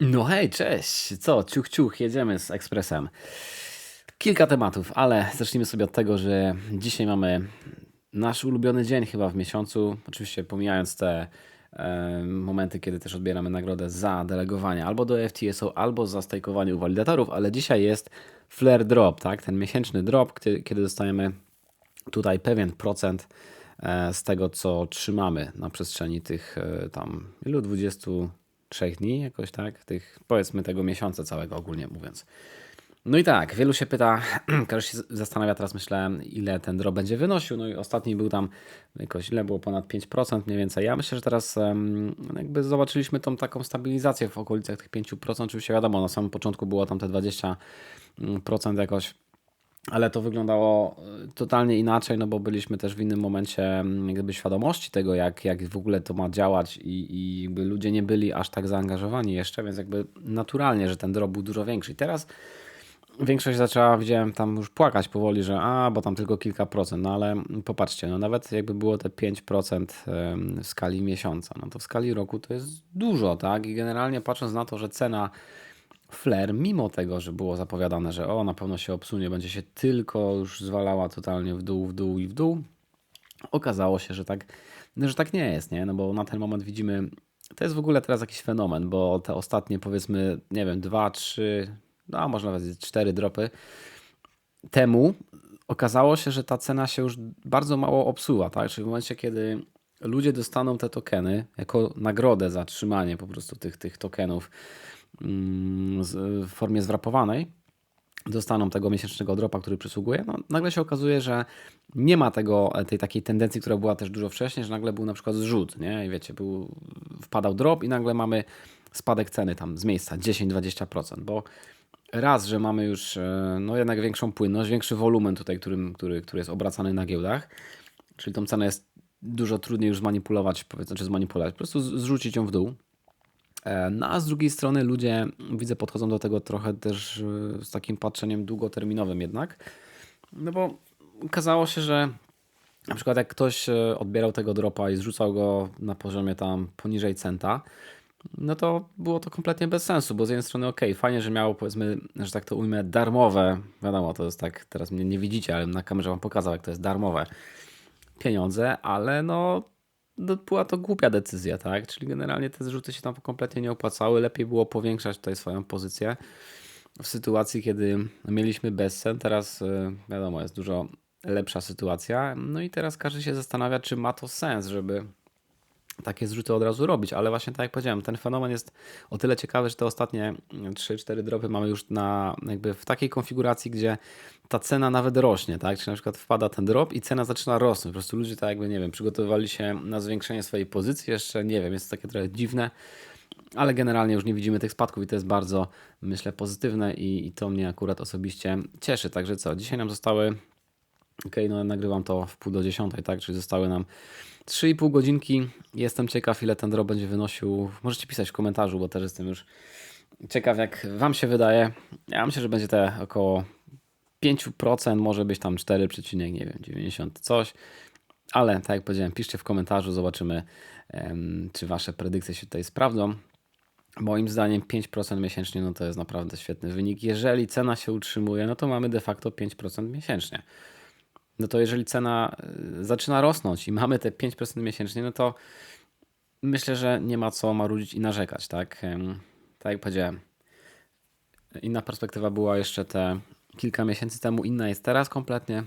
No hej, cześć! Co, ciuch, ciuch, jedziemy z ekspresem. Kilka tematów, ale zacznijmy sobie od tego, że dzisiaj mamy nasz ulubiony dzień chyba w miesiącu. Oczywiście pomijając te e, momenty, kiedy też odbieramy nagrodę za delegowanie albo do FTSO, albo za stajkowanie u walidatorów, ale dzisiaj jest flare drop, tak? Ten miesięczny drop, kiedy, dostajemy tutaj pewien procent e, z tego, co trzymamy na przestrzeni tych e, tam ilu 23 dni, jakoś tak, tych powiedzmy tego miesiąca całego ogólnie mówiąc. No i tak, wielu się pyta, każdy się zastanawia teraz, myślę, ile ten drop będzie wynosił. No i ostatni był tam jakoś, ile było ponad 5% mniej więcej. Ja myślę, że teraz um, jakby zobaczyliśmy tą taką stabilizację w okolicach tych 5%. Oczywiście wiadomo, na samym początku było tam te 20% jakoś ale to wyglądało e, totalnie inaczej, no bo byliśmy też w innym momencie mm, jakby świadomości tego, jak, jak w ogóle to ma działać i, i ludzie nie byli aż tak zaangażowani jeszcze, więc jakby naturalnie, że ten drop był dużo większy. I teraz większość zaczęła, widziałem tam już płakać powoli, że a, bo tam tylko kilka procent, no ale popatrzcie, no nawet jakby było te 5% w skali miesiąca, no to w skali roku to jest dużo, tak? I generalnie patrząc na to, że cena Flair, mimo tego, że było zapowiadane, że o, na pewno się obsunie, będzie się tylko już zwalała totalnie w dół, w dół i w dół, okazało się, że tak, że tak nie jest, nie? No bo na ten moment widzimy, to jest w ogóle teraz jakiś fenomen, bo te ostatnie powiedzmy, nie wiem, dwa, trzy, no może nawet cztery dropy temu okazało się, że ta cena się już bardzo mało obsuwa, tak? Czyli w momencie, kiedy ludzie dostaną te tokeny jako nagrodę za trzymanie po prostu tych, tych tokenów, w formie zwrapowanej, dostaną tego miesięcznego dropa, który przysługuje, no, nagle się okazuje, że nie ma tego, tej takiej tendencji, która była też dużo wcześniej, że nagle był na przykład zrzut, nie? I wiecie, był, wpadał drop i nagle mamy spadek ceny tam z miejsca 10-20%, bo raz, że mamy już e, no jednak większą płynność, większy wolumen tutaj, którym, który, który jest obracany na giełdach, czyli tą cenę jest dużo trudniej już zmanipulować, powiedzmy, czy zmanipulować, po prostu zrzucić ją w dół, E, no a z drugiej strony ludzie, widzę, podchodzą do tego trochę też e, z takim patrzeniem długoterminowym jednak. No bo okazało się, że na przykład jak ktoś e, odbierał tego dropa i zrzucał go na poziomie tam poniżej centa, no to było to kompletnie bez sensu, bo z jednej strony ok, fajnie, że miało powiedzmy, że tak to ujmę, darmowe, wiadomo, to jest tak, teraz mnie nie widzicie, ale na kamerze wam pokazał, jak to jest darmowe pieniądze, ale no, była to głupia decyzja, tak? Czyli generalnie te zrzuty się tam kompletnie nie opłacały. Lepiej było powiększać tutaj swoją pozycję w sytuacji, kiedy mieliśmy bezsen. Teraz y, wiadomo, jest dużo lepsza sytuacja. No i teraz każdy się zastanawia, czy ma to sens, żeby takie zrzuty od razu robić, ale właśnie tak jak powiedziałem, ten fenomen jest o tyle ciekawy, że te ostatnie 3-4 dropy mamy już na jakby w takiej konfiguracji, gdzie ta cena nawet rośnie, tak? Czyli na przykład wpada ten drop i cena zaczyna rosnąć. Po prostu ludzie tak jakby, nie wiem, przygotowywali się na zwiększenie swojej pozycji jeszcze, nie wiem, jest to takie trochę dziwne, ale generalnie już nie widzimy tych spadków i to jest bardzo, myślę, pozytywne i, i to mnie akurat osobiście cieszy. Także co, dzisiaj nam zostały, ok, no nagrywam to w pół do dziesiątej, tak? Czyli zostały nam 3,5 godzinki. Jestem ciekaw, ile ten drop będzie wynosił. Możecie pisać w komentarzu, bo też jestem już ciekaw, jak Wam się wydaje. Ja myślę, że będzie te około 5%, może być tam 4, nie wiem, 90 coś. Ale tak jak powiedziałem, piszcie w komentarzu, zobaczymy, czy Wasze predykcje się tutaj sprawdzą. Moim zdaniem 5% miesięcznie no to jest naprawdę świetny wynik. Jeżeli cena się utrzymuje, no to mamy de facto 5% miesięcznie no to jeżeli cena y, zaczyna rosnąć i mamy te 5% miesięcznie, no to myślę, że nie ma co marudzić i narzekać, tak? Tak jak powiedziałem. Inna perspektywa była jeszcze te kilka miesięcy temu, inna jest teraz kompletnie.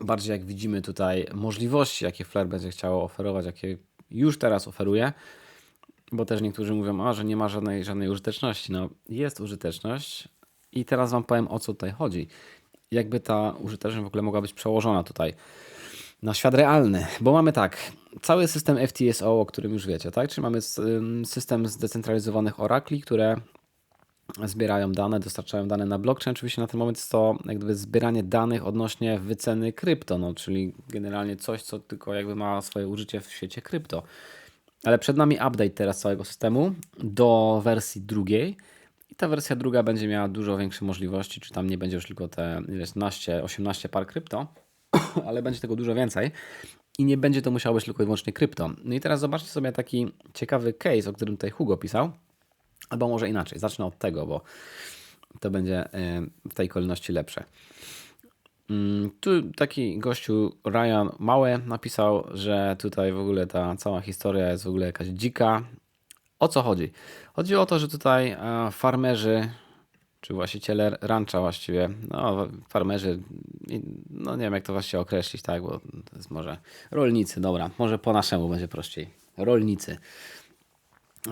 Bardziej jak widzimy tutaj możliwości, jakie Flair będzie chciało oferować, jakie już teraz oferuje, bo też niektórzy mówią, a, że nie ma żadnej, żadnej użyteczności. No, jest użyteczność i teraz Wam powiem, o co tutaj chodzi jakby ta użyteczność w ogóle mogła być przełożona tutaj na świat realny, bo mamy tak, cały system FTSO, o którym już wiecie, tak? Czyli mamy system zdecentralizowanych orakli, które zbierają dane, dostarczają dane na blockchain. Oczywiście na ten moment jest to jakby zbieranie danych odnośnie wyceny krypto, no, czyli generalnie coś, co tylko jakby ma swoje użycie w świecie krypto. Ale przed nami update teraz całego systemu do wersji drugiej, i ta wersja druga będzie miała dużo większe możliwości, czy tam nie będzie już tylko te 11, 18 par krypto, ale będzie tego dużo więcej. I nie będzie to musiało być tylko i wyłącznie krypto. No i teraz zobaczcie sobie taki ciekawy case, o którym tutaj Hugo pisał. Albo może inaczej, zacznę od tego, bo to będzie w tej kolejności lepsze. Mm, tu taki gościu Ryan Małe napisał, że tutaj w ogóle ta cała historia jest w ogóle jakaś dzika. O co chodzi? Chodzi o to, że tutaj e, farmerzy, czy właściciele rancha właściwie, no farmerzy, no nie wiem jak to właściwie określić, tak, bo to jest może rolnicy, dobra, może po naszemu będzie prościej. Rolnicy,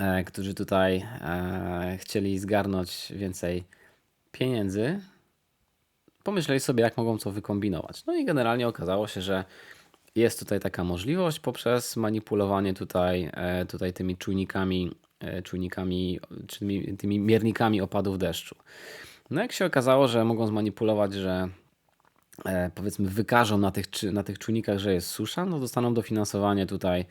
e, którzy tutaj e, chcieli zgarnąć więcej pieniędzy pomyśleli sobie, jak mogą to wykombinować. No i generalnie okazało się, że jest tutaj taka możliwość poprzez manipulowanie tutaj, e, tutaj tymi czujnikami, e, czujnikami, czyli tymi miernikami opadów deszczu. No jak się okazało, że mogą zmanipulować, że e, powiedzmy wykażą na tych, na tych czujnikach, że jest susza, no dostaną dofinansowanie tutaj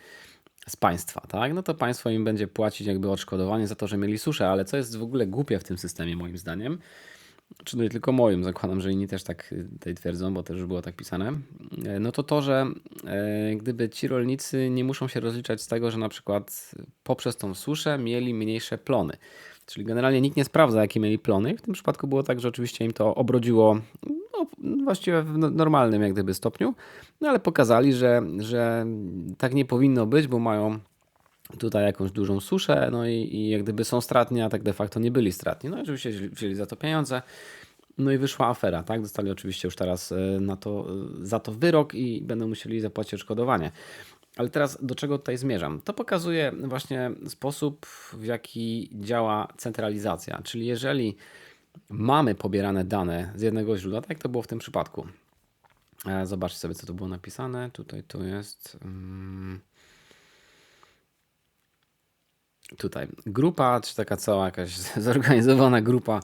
z państwa, tak? No to państwo im będzie płacić jakby odszkodowanie za to, że mieli suszę, ale co jest w ogóle głupie w tym systemie moim zdaniem, czy nie tylko moim, zakładam, że inni też tak y, tutaj twierdzą, bo też już było tak pisane, e, no to to, że e, gdyby ci rolnicy nie muszą się rozliczać z tego, że na przykład poprzez tą suszę mieli mniejsze plony. Czyli generalnie nikt nie sprawdza, jakie mieli plony. W tym przypadku było tak, że oczywiście im to obrodziło no, właściwie w no, normalnym jak gdyby stopniu, no ale pokazali, że, że tak nie powinno być, bo mają tutaj jakąś dużą suszę, no i, i jak gdyby są stratni, a tak de facto nie byli stratni. No i oczywiście wzięli za to pieniądze. No i wyszła afera, tak? Dostali oczywiście już teraz e, na to, e, za to wyrok i będą musieli zapłacić odszkodowanie. Ale teraz do czego tutaj zmierzam? To pokazuje właśnie sposób, w jaki działa centralizacja. Czyli jeżeli mamy pobierane dane z jednego źródła, tak jak to było w tym przypadku. E, zobaczcie sobie, co tu było napisane. Tutaj to jest. Hmm tutaj grupa, czy taka cała jakaś zorganizowana grupa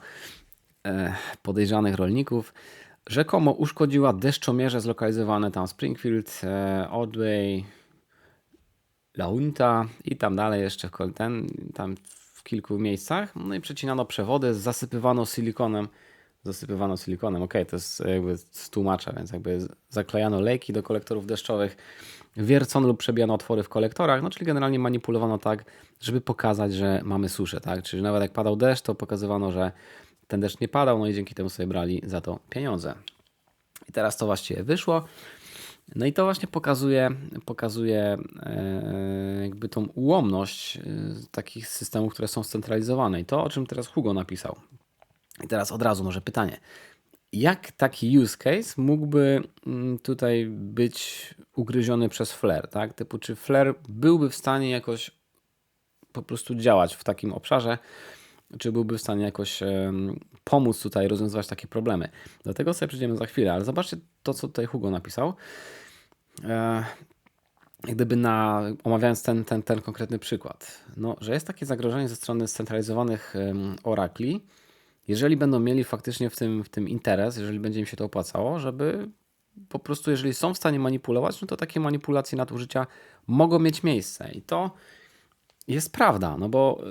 e, podejrzanych rolników rzekomo uszkodziła deszczomierze zlokalizowane tam Springfield, e, Odway, Launta i tam dalej jeszcze ten, tam w kilku miejscach. No i przecinano przewody, zasypywano silikonem. Zasypywano silikonem, ok, to jest jakby z tłumacza, więc jakby zaklejano lejki do kolektorów deszczowych wiercono lub przebijano otwory w kolektorach, no czyli generalnie manipulowano tak, żeby pokazać, że mamy suszę, tak? Czyli nawet jak padał deszcz, to pokazywano, że ten deszcz nie padał, no i dzięki temu sobie brali za to pieniądze. I teraz to właściwie wyszło. No i to właśnie pokazuje, pokazuje e, jakby tą ułomność e, takich systemów, które są scentralizowane. I to, o czym teraz Hugo napisał. I teraz od razu może pytanie jak taki use case mógłby mm, tutaj być ugryziony przez Flare, tak? Typu, czy Flare byłby w stanie jakoś po prostu działać w takim obszarze, czy byłby w stanie jakoś pomóc tutaj rozwiązywać takie problemy. Do tego sobie przejdziemy za chwilę, ale zobaczcie to, co tutaj Hugo napisał. E, gdyby na, omawiając ten, ten, ten konkretny przykład, no, że jest takie zagrożenie ze strony scentralizowanych orakli, jeżeli będą mieli faktycznie w tym, w tym interes, jeżeli będzie im się to opłacało, żeby po prostu, jeżeli są w stanie manipulować, no to takie manipulacje nadużycia mogą mieć miejsce. I to jest prawda, no bo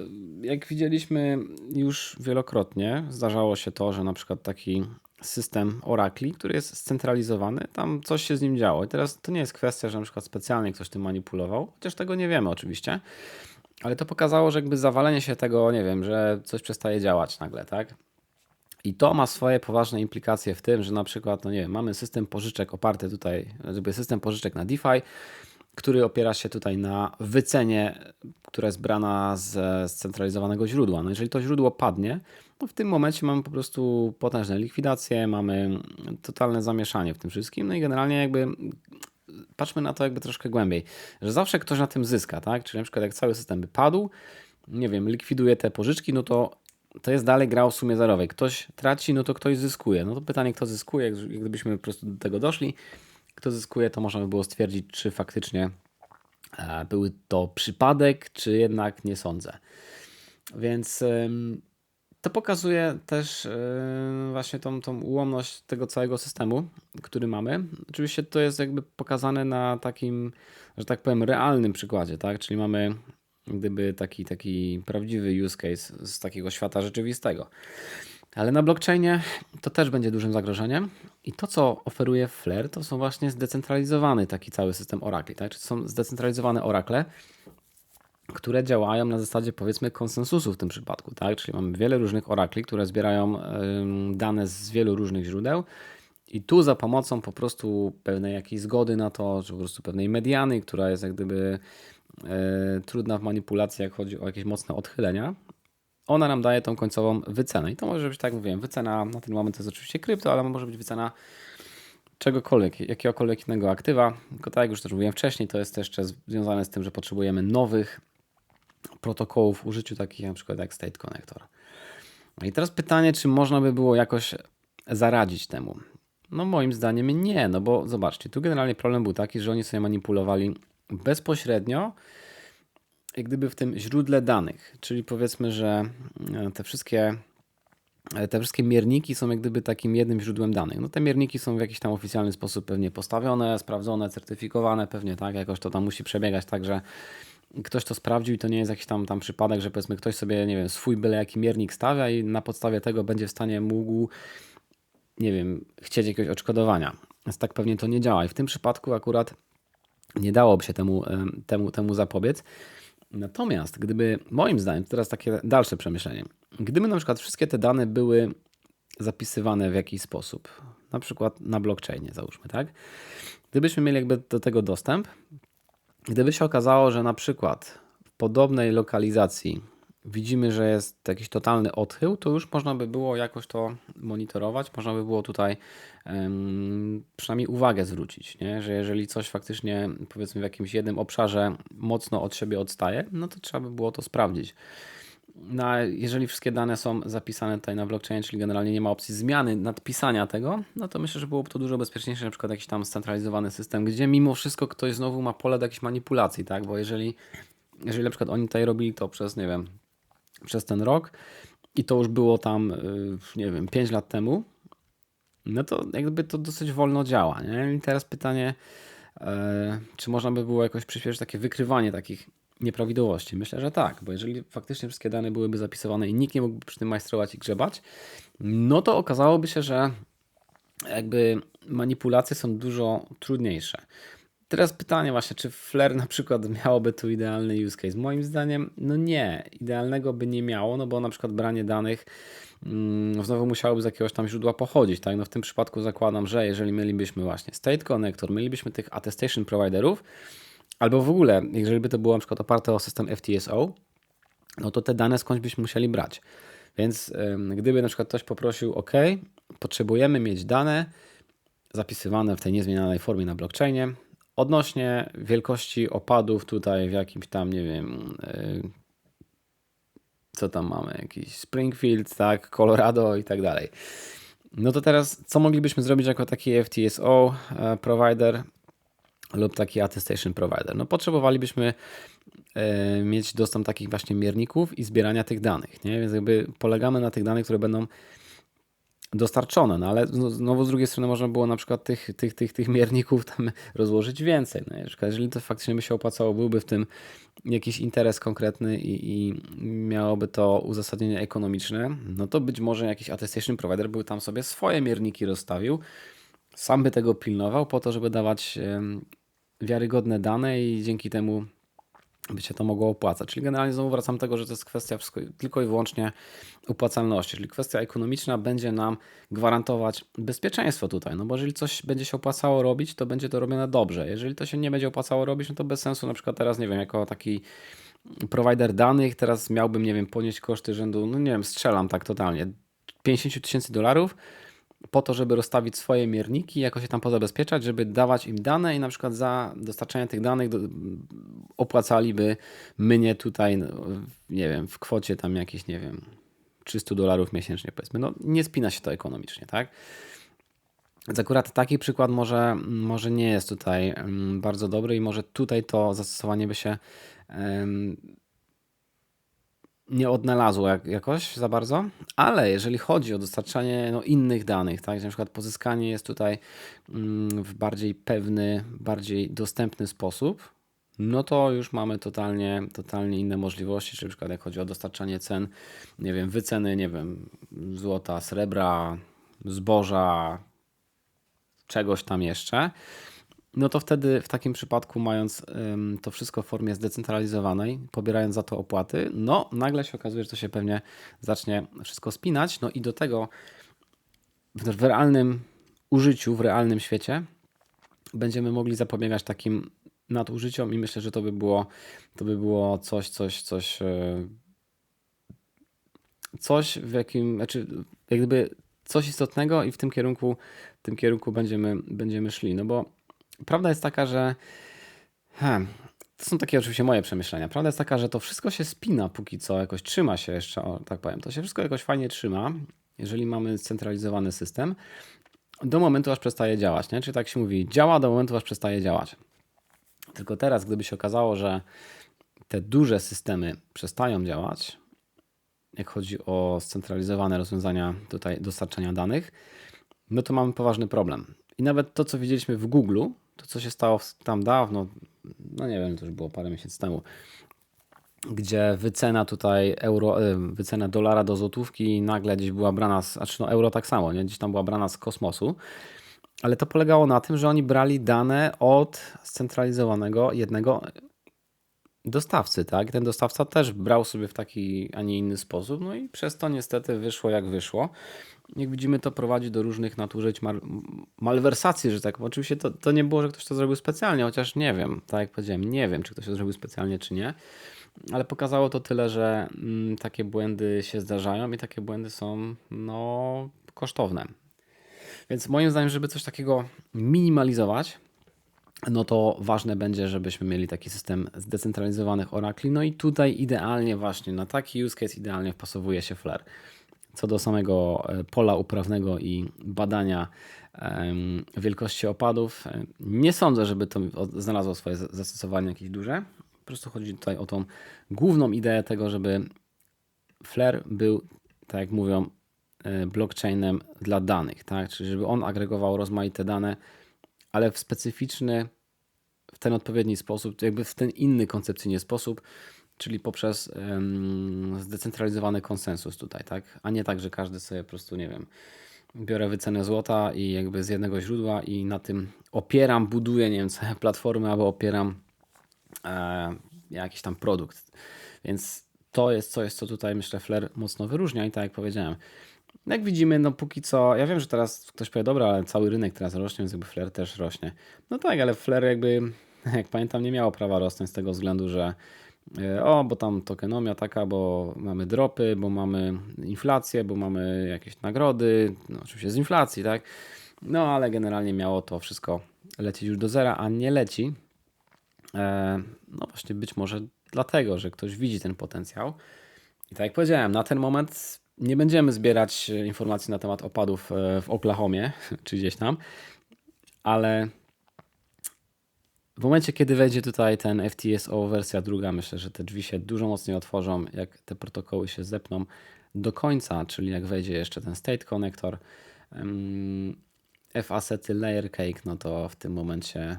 y, jak widzieliśmy już wielokrotnie, zdarzało się to, że na przykład taki system Oracle, który jest scentralizowany, tam coś się z nim działo. I teraz to nie jest kwestia, że na przykład specjalnie ktoś tym manipulował, chociaż tego nie wiemy oczywiście, ale to pokazało, że jakby zawalenie się tego, nie wiem, że coś przestaje działać nagle, tak? I to ma swoje poważne implikacje w tym, że na przykład, no nie wiem, mamy system pożyczek oparty tutaj, jakby system pożyczek na DeFi, który opiera się tutaj na wycenie, która jest brana z scentralizowanego źródła. No jeżeli to źródło padnie, no w tym momencie mamy po prostu potężne likwidacje, mamy totalne zamieszanie w tym wszystkim, no i generalnie jakby patrzmy na to jakby troszkę głębiej, że zawsze ktoś na tym zyska, tak? Czyli na przykład jak cały system by padł, nie wiem, likwiduje te pożyczki, no to to jest dalej gra o sumie zerowej. Ktoś traci, no to ktoś zyskuje. No to pytanie, kto zyskuje, gdybyśmy po prostu do tego doszli, kto zyskuje, to można by było stwierdzić, czy faktycznie e, były to przypadek, czy jednak nie sądzę. Więc to pokazuje też e, właśnie tą, tą ułomność tego całego systemu, który mamy. Oczywiście to jest jakby pokazane na takim, że tak powiem, realnym przykładzie, tak? Czyli mamy gdyby taki, taki prawdziwy use case z takiego świata rzeczywistego. Ale na blockchainie to też będzie dużym zagrożeniem. I to, co oferuje Flare, to są właśnie zdecentralizowany taki cały system Oracle. Tak? Czyli są zdecentralizowane Oracle, które działają na zasadzie powiedzmy konsensusu w tym przypadku, tak? Czyli mamy wiele różnych orakli, które zbierają dane z wielu różnych źródeł i tu za pomocą po prostu pewnej jakiejś zgody na to, czy po prostu pewnej mediany, która jest jak gdyby trudna w manipulacji, jak chodzi o jakieś mocne odchylenia, ona nam daje tą końcową wycenę. I to może być, tak jak mówiłem, wycena na ten moment to jest oczywiście krypto, ale może być wycena czegokolwiek, jakiegokolwiek innego aktywa. Tylko tak jak już też mówiłem wcześniej, to jest jeszcze związane z tym, że potrzebujemy nowych protokołów w użyciu takich na przykład jak State Connector. I teraz pytanie, czy można by było jakoś zaradzić temu. No moim zdaniem nie, no bo zobaczcie, tu generalnie problem był taki, że oni sobie manipulowali bezpośrednio jak gdyby w tym źródle danych, czyli powiedzmy, że e, te wszystkie e, te wszystkie mierniki są jak gdyby takim jednym źródłem danych. No te mierniki są w jakiś tam oficjalny sposób pewnie postawione, sprawdzone, certyfikowane, pewnie tak, jakoś to tam musi przebiegać tak, że ktoś to sprawdził i to nie jest jakiś tam, tam przypadek, że powiedzmy ktoś sobie, nie wiem, swój byle jaki miernik stawia i na podstawie tego będzie w stanie mógł nie wiem, chcieć jakiegoś odszkodowania. Więc tak pewnie to nie działa. I w tym przypadku akurat nie dałoby się temu, temu, temu zapobiec. Natomiast gdyby, moim zdaniem, teraz takie dalsze przemyślenie, gdyby na przykład wszystkie te dane były zapisywane w jakiś sposób, na przykład na blockchainie, załóżmy, tak? Gdybyśmy mieli jakby do tego dostęp, gdyby się okazało, że na przykład w podobnej lokalizacji widzimy, że jest jakiś totalny odchył, to już można by było jakoś to monitorować, można by było tutaj um, przynajmniej uwagę zwrócić, nie? że jeżeli coś faktycznie powiedzmy w jakimś jednym obszarze mocno od siebie odstaje, no to trzeba by było to sprawdzić. No, jeżeli wszystkie dane są zapisane tutaj na blockchainie, czyli generalnie nie ma opcji zmiany, nadpisania tego, no to myślę, że byłoby to dużo bezpieczniejsze, na przykład jakiś tam scentralizowany system, gdzie mimo wszystko ktoś znowu ma pole do jakiejś manipulacji, tak? Bo jeżeli, jeżeli na przykład oni tutaj robili to przez, nie wiem, przez ten rok i to już było tam, y, nie wiem, 5 lat temu, no to jakby to dosyć wolno działa. Nie? I teraz pytanie, e, czy można by było jakoś przyspieszyć takie wykrywanie takich nieprawidłowości? Myślę, że tak, bo jeżeli faktycznie wszystkie dane byłyby zapisywane i nikt nie mógłby przy tym majstrować i grzebać, no to okazałoby się, że jakby manipulacje są dużo trudniejsze. Teraz pytanie właśnie, czy Flare na przykład miałoby tu idealny use case? Moim zdaniem, no nie, idealnego by nie miało, no bo na przykład branie danych mm, znowu musiałoby z jakiegoś tam źródła pochodzić, tak? No w tym przypadku zakładam, że jeżeli mielibyśmy właśnie State Connector, mielibyśmy tych attestation providerów, albo w ogóle, jeżeli by to było na przykład oparte o system FTSO, no to te dane skądś byśmy musieli brać. Więc gdyby na przykład ktoś poprosił, OK, potrzebujemy mieć dane zapisywane w tej niezmienionej formie na blockchainie, Odnośnie wielkości opadów tutaj w jakimś tam, nie wiem, y, co tam mamy, jakiś Springfield, tak, Colorado i tak dalej. No to teraz, co moglibyśmy zrobić jako taki FTSO e, provider lub taki attestation provider? No potrzebowalibyśmy e, mieć dostęp takich właśnie mierników i zbierania tych danych, nie? Więc jakby polegamy na tych danych, które będą dostarczone, no ale znowu z drugiej strony można było na przykład tych, tych, tych, tych mierników tam rozłożyć więcej. No, jeżeli to faktycznie by się opłacało, byłby w tym jakiś interes konkretny i, i miałoby to uzasadnienie ekonomiczne, no to być może jakiś attestation provider by tam sobie swoje mierniki rozstawił, sam by tego pilnował po to, żeby dawać wiarygodne dane i dzięki temu by się to mogło opłacać. Czyli generalnie znowu wracam do tego, że to jest kwestia tylko i wyłącznie opłacalności, czyli kwestia ekonomiczna będzie nam gwarantować bezpieczeństwo tutaj, no bo jeżeli coś będzie się opłacało robić, to będzie to robione dobrze. Jeżeli to się nie będzie opłacało robić, no to bez sensu na przykład teraz, nie wiem, jako taki provider danych, teraz miałbym, nie wiem, ponieść koszty rzędu, no nie wiem, strzelam tak totalnie, 50 tysięcy dolarów, po to, żeby rozstawić swoje mierniki, jakoś się tam pozabezpieczać, żeby dawać im dane i na przykład za dostarczanie tych danych opłacaliby mnie tutaj, no, nie wiem, w kwocie tam jakieś, nie wiem, 300 dolarów miesięcznie powiedzmy. No nie spina się to ekonomicznie, tak? Więc akurat taki przykład może, może nie jest tutaj bardzo dobry i może tutaj to zastosowanie by się nie odnalazło jak, jakoś za bardzo, ale jeżeli chodzi o dostarczanie no, innych danych, tak, na przykład pozyskanie jest tutaj mm, w bardziej pewny, bardziej dostępny sposób, no to już mamy totalnie, totalnie inne możliwości, czyli na przykład jak chodzi o dostarczanie cen, nie wiem, wyceny, nie wiem, złota, srebra, zboża, czegoś tam jeszcze, no to wtedy w takim przypadku, mając to wszystko w formie zdecentralizowanej, pobierając za to opłaty, no nagle się okazuje, że to się pewnie zacznie wszystko spinać. No i do tego w, w realnym użyciu, w realnym świecie będziemy mogli zapobiegać takim nadużyciom i myślę, że to by było, to by było coś, coś, coś, e, coś w jakim, znaczy jak gdyby coś istotnego i w tym kierunku, w tym kierunku będziemy, będziemy szli. No bo prawda jest taka, że he, to są takie oczywiście moje przemyślenia. Prawda jest taka, że to wszystko się spina póki co, jakoś trzyma się jeszcze, o, tak powiem. To się wszystko jakoś fajnie trzyma, jeżeli mamy scentralizowany system, do momentu aż przestaje działać. Nie? Czyli tak się mówi, działa do momentu aż przestaje działać. Tylko teraz, gdyby się okazało, że te duże systemy przestają działać, jak chodzi o scentralizowane rozwiązania tutaj dostarczania danych, no to mamy poważny problem. I nawet to, co widzieliśmy w Google, to co się stało tam dawno, no nie wiem, to już było parę miesięcy temu, gdzie wycena tutaj euro, y, wycena dolara do złotówki nagle gdzieś była brana, z, znaczy no euro tak samo, nie? gdzieś tam była brana z kosmosu, ale to polegało na tym, że oni brali dane od scentralizowanego jednego dostawcy, tak? Ten dostawca też brał sobie w taki, a nie inny sposób, no i przez to niestety wyszło jak wyszło. Jak widzimy, to prowadzi do różnych nadużyć, mal, malwersacji, że tak. Oczywiście to, to nie było, że ktoś to zrobił specjalnie, chociaż nie wiem, tak jak powiedziałem, nie wiem, czy ktoś to zrobił specjalnie, czy nie, ale pokazało to tyle, że mm, takie błędy się zdarzają i takie błędy są, no, kosztowne. Więc moim zdaniem, żeby coś takiego minimalizować, no to ważne będzie, żebyśmy mieli taki system zdecentralizowanych Oracli. No i tutaj idealnie właśnie na taki use case idealnie wpasowuje się Flare. Co do samego e, pola uprawnego i badania wielkości opadów, e, nie sądzę, żeby to znalazło swoje zastosowanie jakieś duże. Po prostu chodzi tutaj o tą główną ideę tego, żeby Flare był, tak jak mówią, e, blockchainem dla danych, tak? Czyli żeby on agregował rozmaite dane, ale w specyficzny, w ten odpowiedni sposób, jakby w ten inny koncepcyjnie sposób, czyli poprzez um, zdecentralizowany konsensus tutaj, tak? A nie tak, że każdy sobie po prostu, nie wiem, biorę wycenę złota i jakby z jednego źródła i na tym opieram, buduję, nie wiem, całe albo opieram e, jakiś tam produkt. Więc to jest coś, co tutaj myślę Flair mocno wyróżnia i tak jak powiedziałem, jak widzimy, no póki co, ja wiem, że teraz ktoś powie, dobra, ale cały rynek teraz rośnie, więc jakby Flair też rośnie. No tak, ale Flair jakby, jak pamiętam, nie miało prawa rosnąć z tego względu, że e, o, bo tam tokenomia taka, bo mamy dropy, bo mamy inflację, bo mamy jakieś nagrody, no oczywiście z inflacji, tak? No ale generalnie miało to wszystko lecieć już do zera, a nie leci. E, no właśnie być może dlatego, że ktoś widzi ten potencjał. I tak jak powiedziałem, na ten moment nie będziemy zbierać informacji na temat opadów e, w Oklahomie czy gdzieś tam, ale w momencie, kiedy wejdzie tutaj ten FTSO wersja druga, myślę, że te drzwi się dużo mocniej otworzą, jak te protokoły się zepną do końca, czyli jak wejdzie jeszcze ten State Connector, F-asety Layer Cake, no to w tym momencie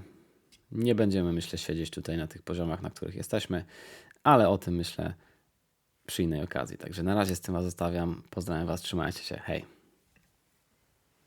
nie będziemy, myślę, siedzieć tutaj na tych poziomach, na których jesteśmy, ale o tym myślę przy innej okazji. Także na razie z tym Was zostawiam. Pozdrawiam Was, trzymajcie się. Hej.